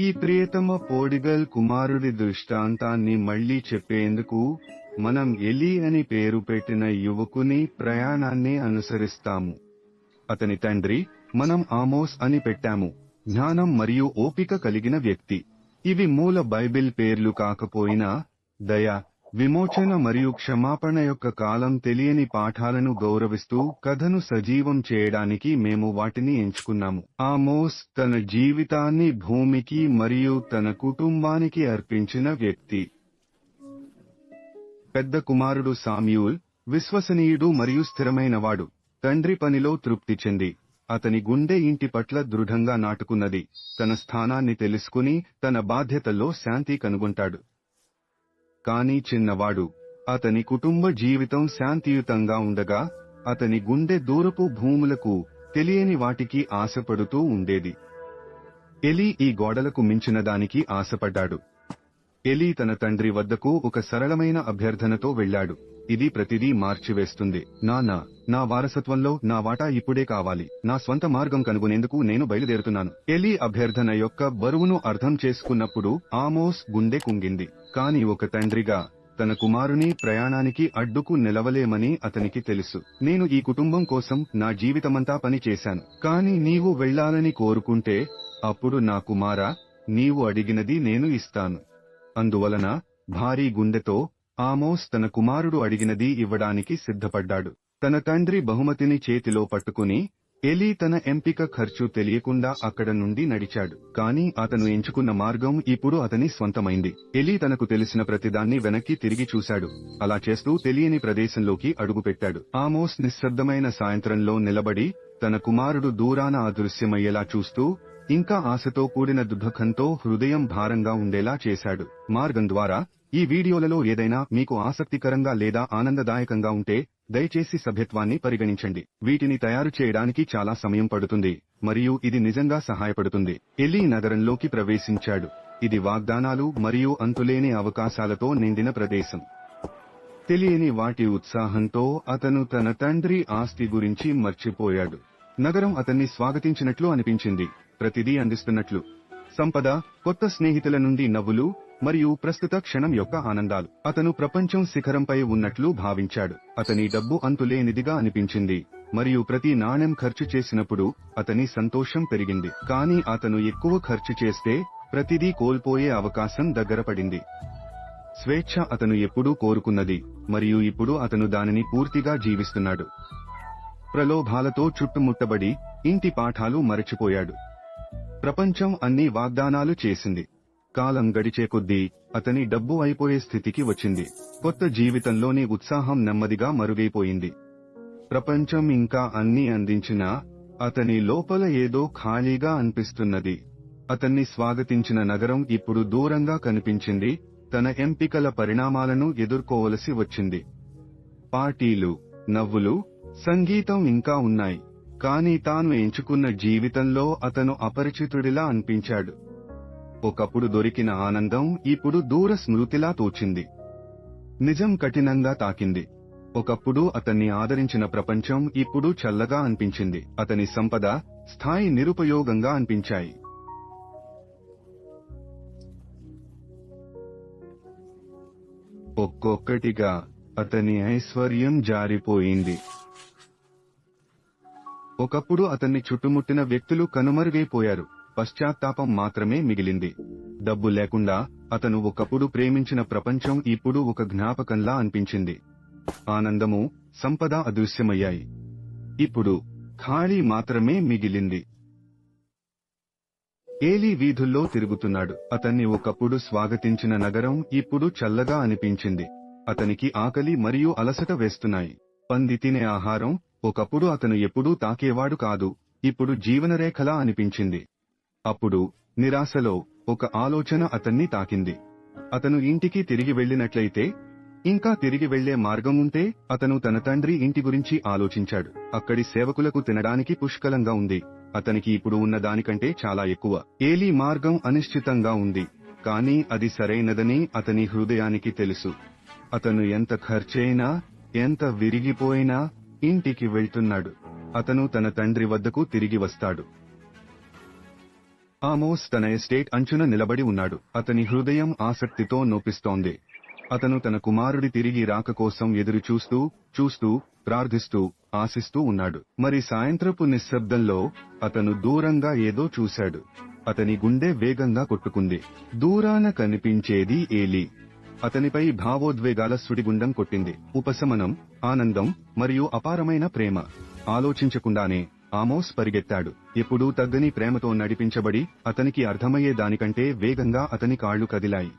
ఈ ప్రియతమ పోడిగల్ కుమారుడి దృష్టాంతాన్ని మళ్ళీ చెప్పేందుకు మనం ఎలి అని పేరు పెట్టిన యువకుని ప్రయాణాన్ని అనుసరిస్తాము. అతని తండ్రి మనం ఆమోస్ అని పెట్టాము. జ్ఞానం మరియు ఓపిక కలిగిన వ్యక్తి. ఇవి మూల బైబిల్ పేర్లు కాకపోయినా దయ విమోచన మరియు క్షమాపణ యొక్క కాలం తెలియని పాఠాలను గౌరవిస్తూ కథను సజీవం చేయడానికి మేము వాటిని ఎంచుకున్నాము. ఆమోస్ తన జీవితాన్ని భూమికి మరియు తన కుటుంబానికి అర్పించిన వ్యక్తి. పెద్ద కుమారుడు సామ్యూల్ విశ్వసనీయుడు మరియు స్థిరమైనవాడు. తండ్రి పనిలో తృప్తి చెంది. అతని గుండె ఇంటి పట్ల దృఢంగా నాటుకున్నది. తన స్థానాన్ని తెలుసుకుని తన బాధ్యతల్లో శాంతి కనుగొంటాడు. కాని చిన్నవాడు. అతని కుటుంబ జీవితం శాంతియుతంగా ఉండగా అతని గుండె దూరపు భూములకు తెలియని వాటికి ఆశపడుతూ ఉండేది. ఎలీ ఈ గోడలకు మించిన దానికి ఆశపడ్డాడు. ఎలీ తన తండ్రి వద్దకు ఒక సరళమైన అభ్యర్థనతో వెళ్ళాడు. ఇది ప్రతిదీ మార్చివేస్తుంది. నాన్న నా వారసత్వంలో నా వాటా ఇప్పుడే కావాలి. నా స్వంత మార్గం కనుగొనేందుకు నేను బయలుదేరుతున్నాను. ఎలీ అభ్యర్థన యొక్క బరువును అర్థం చేసుకున్నప్పుడు ఆమోస్ గుండె కుంగింది. కాని ఒక తండ్రిగా తన కుమారుని ప్రయాణానికి అడ్డుకు నిలవలేమని అతనికి తెలుసు. నేను ఈ కుటుంబం కోసం నా జీవితమంతా పని చేశాను. కాని నీవు వెళ్ళాలని కోరుకుంటే అప్పుడు నా కుమారా నీవు అడిగినది నేను ఇస్తాను. అందువలన భారీ గుండెతో ఆమోస్ తన కుమారుడు అడిగినది ఇవ్వడానికి సిద్ధపడ్డాడు. తన తండ్రి బహుమతిని చేతిలో పట్టుకుని ఎలీ తన ఎంపిక ఖర్చు తెలియకుండా అక్కడ నుండి నడిచాడు. కాని అతను ఎంచుకున్న మార్గం ఇప్పుడు అతని స్వంతమైంది. ఎలీ తనకు తెలిసిన ప్రతిదాన్ని వెనక్కి తిరిగి చూశాడు. అలా చేస్తూ తెలియని ప్రదేశంలోకి అడుగుపెట్టాడు. ఆమోస్ నిశ్శబ్దమైన సాయంత్రంలో నిలబడి తన కుమారుడు దూరాన అదృశ్యమయ్యేలా చూస్తూ ఇంకా ఆశతో కూడిన దుఃఖంతో హృదయం భారంగా ఉండేలా చేశాడు. మార్గం ద్వారా ఈ వీడియోలలో ఏదైనా మీకు ఆసక్తికరంగా లేదా ఆనందదాయకంగా ఉంటే దయచేసి సభ్యత్వాన్ని పరిగణించండి. వీటిని తయారు చేయడానికి చాలా సమయం పడుతుంది మరియు ఇది నిజంగా సహాయపడుతుంది. ఎలీ నగరంలోకి ప్రవేశించాడు. ఇది వాగ్దానాలు మరియు అంతులేని అవకాశాలతో నిండిన ప్రదేశం. తెలియని వాటి ఉత్సాహంతో అతను తన తండ్రి ఆస్తి గురించి మర్చిపోయాడు. నగరం అతన్ని స్వాగతించినట్లు అనిపించింది ప్రతిదీ అందిస్తున్నట్లు. సంపద కొత్త స్నేహితుల నుండి నవ్వులు మరియు ప్రస్తుత క్షణం యొక్క ఆనందాలు. అతను ప్రపంచం శిఖరంపై ఉన్నట్లు భావించాడు. అతని డబ్బు అంతులేనిదిగా అనిపించింది. మరియు ప్రతి నాణెం ఖర్చు చేసినప్పుడు అతని సంతోషం పెరిగింది. కానీ అతను ఎక్కువ ఖర్చు చేస్తే ప్రతిదీ కోల్పోయే అవకాశం దగ్గర పడింది. స్వేచ్ఛ అతను ఎప్పుడూ కోరుకున్నది. మరియు ఇప్పుడు అతను దానిని పూర్తిగా జీవిస్తున్నాడు. ప్రలోభాలతో చుట్టుముట్టబడి ఇంటి పాఠాలు మరచిపోయాడు. ప్రపంచం అన్ని వాగ్దానాలు చేసింది. కాలం గడిచే కొద్దీ అతని డబ్బు అయిపోయే స్థితికి వచ్చింది. కొత్త జీవితంలోని ఉత్సాహం నెమ్మదిగా మరుగైపోయింది. ప్రపంచం ఇంకా అన్ని అందించినా అతని లోపల ఏదో ఖాళీగా అనిపిస్తున్నది. అతన్ని స్వాగతించిన నగరం ఇప్పుడు దూరంగా కనిపించింది. తన ఎంపికల పరిణామాలను ఎదుర్కోవలసి వచ్చింది. పార్టీలు నవ్వులు సంగీతం ఇంకా ఉన్నాయి. కాని తాను ఎంచుకున్న జీవితంలో అతను అపరిచితుడిలా అనిపించాడు. ఒకప్పుడు దొరికిన ఆనందం ఇప్పుడు దూర స్మృతిలా తోచింది. నిజం కఠినంగా తాకింది. ఒకప్పుడు అతన్ని ఆదరించిన ప్రపంచం ఇప్పుడు చల్లగా అనిపించింది. అతని సంపద స్థాయి నిరుపయోగంగా అనిపించాయి. ఒక్కొక్కటిగా అతని ఐశ్వర్యం జారిపోయింది. ఒకప్పుడు అతన్ని చుట్టుముట్టిన వ్యక్తులు కనుమరుగైపోయారు. పశ్చాత్తాపం మాత్రమే మిగిలింది. డబ్బు లేకుండా అతను ఒకప్పుడు ప్రేమించిన ప్రపంచం ఇప్పుడు ఒక జ్ఞాపకంలా అనిపించింది. ఆనందము సంపద అదృశ్యమయ్యాయి. ఇప్పుడు ఖాళీ మాత్రమే మిగిలింది. ఏలీ వీధుల్లో తిరుగుతున్నాడు. అతన్ని ఒకప్పుడు స్వాగతించిన నగరం ఇప్పుడు చల్లగా అనిపించింది. అతనికి ఆకలి మరియు అలసట వేస్తున్నాయి. పంది తినే ఆహారం ఒకప్పుడు అతను ఎప్పుడూ తాకేవాడు కాదు ఇప్పుడు జీవనరేఖలా అనిపించింది. అప్పుడు నిరాశలో ఒక ఆలోచన అతన్ని తాకింది. అతను ఇంటికి తిరిగి వెళ్ళినట్లయితే ఇంకా తిరిగి వెళ్ళే మార్గం ఉంటే అతను తన తండ్రి ఇంటి గురించి ఆలోచించాడు. అక్కడి సేవకులకు తినడానికి పుష్కలంగా ఉంది. అతనికి ఇప్పుడు ఉన్న దానికంటే చాలా ఎక్కువ. ఏలీ మార్గం అనిశ్చితంగా ఉంది. కానీ అది సరైనదని అతని హృదయానికి తెలుసు. అతను ఎంత ఖర్చైనా ఎంత విరిగిపోయినా ఇంటికి వెళ్తున్నాడు. అతను తన తండ్రి వద్దకు తిరిగి వస్తాడు. ఆమోస్ తన ఎస్టేట్ అంచున నిలబడి ఉన్నాడు. అతని హృదయం ఆసక్తితో నొప్పిస్తోంది. అతను తన కుమారుడి తిరిగి రాక కోసం ఎదురు చూస్తూ చూస్తూ ప్రార్థిస్తూ ఆశిస్తూ ఉన్నాడు. మరి సాయంత్రపు నిశ్శబ్దంలో అతను దూరంగా ఏదో చూశాడు. అతని గుండె వేగంగా కొట్టుకుంది. దూరాన కనిపించేది ఏలి. అతనిపై భావోద్వేగాల సుడిగుండం కొట్టింది. ఉపశమనం ఆనందం మరియు అపారమైన ప్రేమ. ఆలోచించకుండానే ఆమోస్ పరిగెత్తాడు. ఎప్పుడూ తగ్గని ప్రేమతో నడిపించబడి అతనికి అర్థమయ్యే దానికంటే వేగంగా అతని కాళ్ళు కదిలాయి.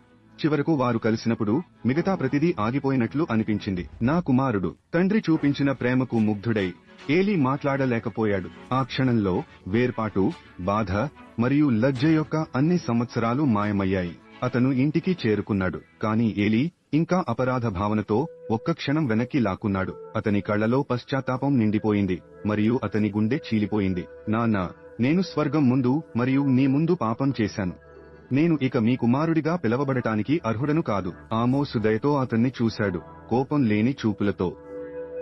చివరకు వారు కలిసినప్పుడు మిగతా ప్రతిదీ ఆగిపోయినట్లు అనిపించింది. నా కుమారుడు తండ్రి చూపించిన ప్రేమకు ముగ్ధుడై ఏలీ మాట్లాడలేకపోయాడు. ఆ క్షణంలో వేర్పాటు బాధ మరియు లజ్జ యొక్క అన్ని సంవత్సరాలు మాయమయ్యాయి. అతను ఇంటికి చేరుకున్నాడు. కాని ఏలీ ఇంకా అపరాధ భావనతో ఒక్క క్షణం వెనక్కి లాక్కున్నాడు. అతని కళ్ళలో పశ్చాత్తాపం నిండిపోయింది. మరియు అతని గుండె చీలిపోయింది. నాన్నా నేను స్వర్గం ముందు మరియు నీ ముందు పాపం చేశాను. నేను ఇక మీ కుమారుడిగా పిలవబడటానికి అర్హుడను కాదు. ఆమోసు దయతో అతన్ని చూశాడు. కోపం లేని చూపులతో.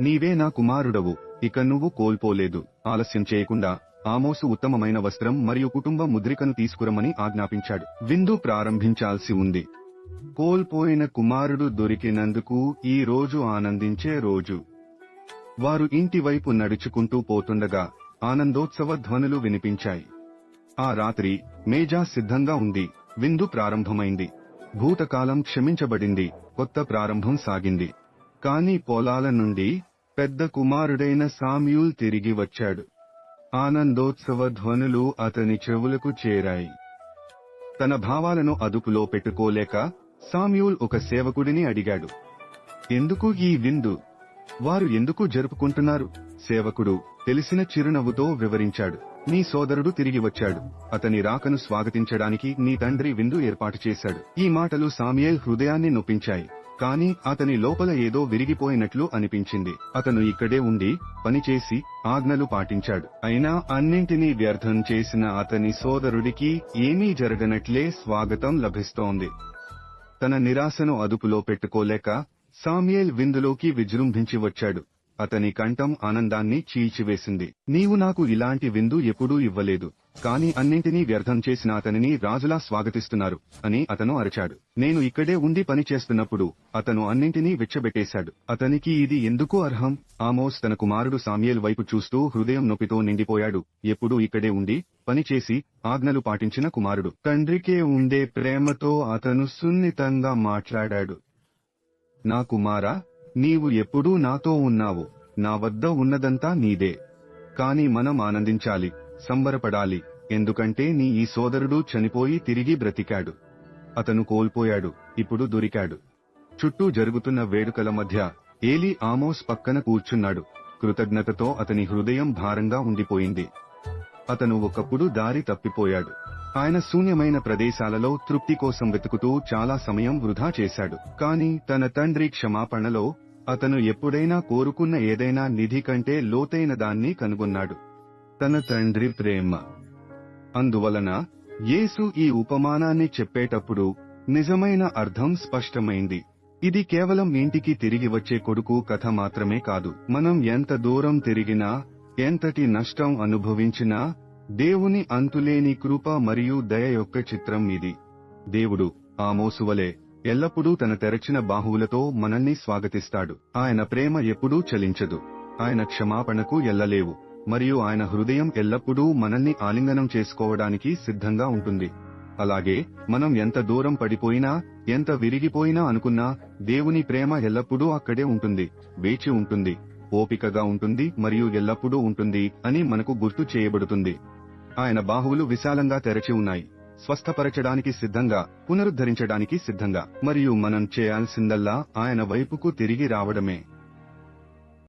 నీవే నా కుమారుడవు. ఇక నువ్వు కోల్పోలేదు. ఆలస్యం చేయకుండా ఆమోసు ఉత్తమమైన వస్త్రం మరియు కుటుంబ ముద్రికను తీసుకురమని ఆజ్ఞాపించాడు. విందు ప్రారంభించాల్సి ఉంది. కోల్పోయిన కుమారుడు దొరికినందుకు ఈ రోజు ఆనందించే రోజు. వారు ఇంటి వైపు నడుచుకుంటూ పోతుండగా ఆనందోత్సవ ధ్వనులు వినిపించాయి. ఆ రాత్రి మేజా సిద్ధంగా ఉంది. విందు ప్రారంభమైంది. భూతకాలం క్షమించబడింది. కొత్త ప్రారంభం సాగింది. కాని పొలాల నుండి పెద్ద కుమారుడైన సామ్యూల్ తిరిగి వచ్చాడు. ఆనందోత్సవ ధ్వనులు అతని చెవులకు చేరాయి. తన భావాలను అదుపులో పెట్టుకోలేక సామ్యూల్ ఒక సేవకుడిని అడిగాడు. ఎందుకు ఈ విందు? వారు ఎందుకు జరుపుకుంటున్నారు? సేవకుడు తెలిసిన చిరునవ్వుతో వివరించాడు. నీ సోదరుడు తిరిగి వచ్చాడు. అతని రాకను స్వాగతించడానికి నీ తండ్రి విందు ఏర్పాటు చేశాడు. ఈ మాటలు సామ్యేల్ హృదయాన్ని నొప్పించాయి. కానీ అతని లోపల ఏదో విరిగిపోయినట్లు అనిపించింది. అతను ఇక్కడే ఉండి పనిచేసి ఆజ్ఞలు పాటించాడు. అయినా అన్నింటినీ వ్యర్థం చేసిన అతని సోదరుడికి ఏమీ జరగనట్లే స్వాగతం లభిస్తోంది. తన నిరాశను అదుపులో పెట్టుకోలేక సామ్యేల్ విందులోకి విజృంభించి వచ్చాడు. అతని కంఠం ఆనందాన్ని చీల్చివేసింది. నీవు నాకు ఇలాంటి విందు ఎప్పుడూ ఇవ్వలేదు. కాని అన్నింటినీ వ్యర్థం చేసిన అతనిని రాజులా స్వాగతిస్తున్నారు అని అతను అరిచాడు. నేను ఇక్కడే ఉండి పని చేస్తున్నప్పుడు అతను అన్నింటినీ విచ్చబెట్టేశాడు. అతనికి ఇది ఎందుకు అర్హం? ఆమోస్ తన కుమారుడు సామ్యేల్ వైపు చూస్తూ హృదయం నొప్పితో నిండిపోయాడు. ఎప్పుడూ ఇక్కడే ఉండి పనిచేసి ఆజ్ఞలు పాటించిన కుమారుడు. తండ్రికే ఉండే ప్రేమతో అతను సున్నితంగా మాట్లాడాడు. నా కుమారా నీవు ఎప్పుడూ నాతో ఉన్నావు. నా వద్ద ఉన్నదంతా నీదే. కాని మనం ఆనందించాలి. సంబరపడాలి. ఎందుకంటే నీ ఈ సోదరుడు చనిపోయి తిరిగి బ్రతికాడు. అతను కోల్పోయాడు ఇప్పుడు దొరికాడు. చుట్టూ జరుగుతున్న వేడుకల మధ్య ఏలీ ఆమోస్ పక్కన కూర్చున్నాడు. కృతజ్ఞతతో అతని హృదయం భారంగా ఉండిపోయింది. అతను ఒకప్పుడు దారి తప్పిపోయాడు. ఆయన శూన్యమైన ప్రదేశాలలో తృప్తి కోసం వెతుకుతూ చాలా సమయం వృధా చేశాడు. కాని తన తండ్రి క్షమాపణలో అతను ఎప్పుడైనా కోరుకున్న ఏదైనా నిధి కంటే లోతైన దాన్ని కనుగొన్నాడు. తన తండ్రి ప్రేమ. అందువలన యేసు ఈ ఉపమానాన్ని చెప్పేటప్పుడు నిజమైన అర్థం స్పష్టమైంది. ఇది కేవలం ఇంటికి తిరిగి వచ్చే కొడుకు కథ మాత్రమే కాదు. మనం ఎంత దూరం తిరిగినా ఎంతటి నష్టం అనుభవించినా దేవుని అంతులేని కృప మరియు దయ యొక్క చిత్రం ఇది. దేవుడు ఆ మోసువలే ఎల్లప్పుడూ తన తెరచిన బాహువులతో మనల్ని స్వాగతిస్తాడు. ఆయన ప్రేమ ఎప్పుడూ చలించదు. ఆయన క్షమాపణకు ఎల్లలేవు. మరియు ఆయన హృదయం ఎల్లప్పుడూ మనల్ని ఆలింగనం చేసుకోవడానికి సిద్ధంగా ఉంటుంది. అలాగే మనం ఎంత దూరం పడిపోయినా ఎంత విరిగిపోయినా అనుకున్నా దేవుని ప్రేమ ఎల్లప్పుడూ అక్కడే ఉంటుంది వేచి ఉంటుంది ఓపికగా ఉంటుంది మరియు ఎల్లప్పుడూ ఉంటుంది అని మనకు గుర్తు చేయబడుతుంది. ఆయన బాహువులు విశాలంగా తెరచి ఉన్నాయి స్వస్థపరచడానికి సిద్ధంగా పునరుద్ధరించడానికి సిద్ధంగా మరియు మనం చేయాల్సిందల్లా ఆయన వైపుకు తిరిగి రావడమే.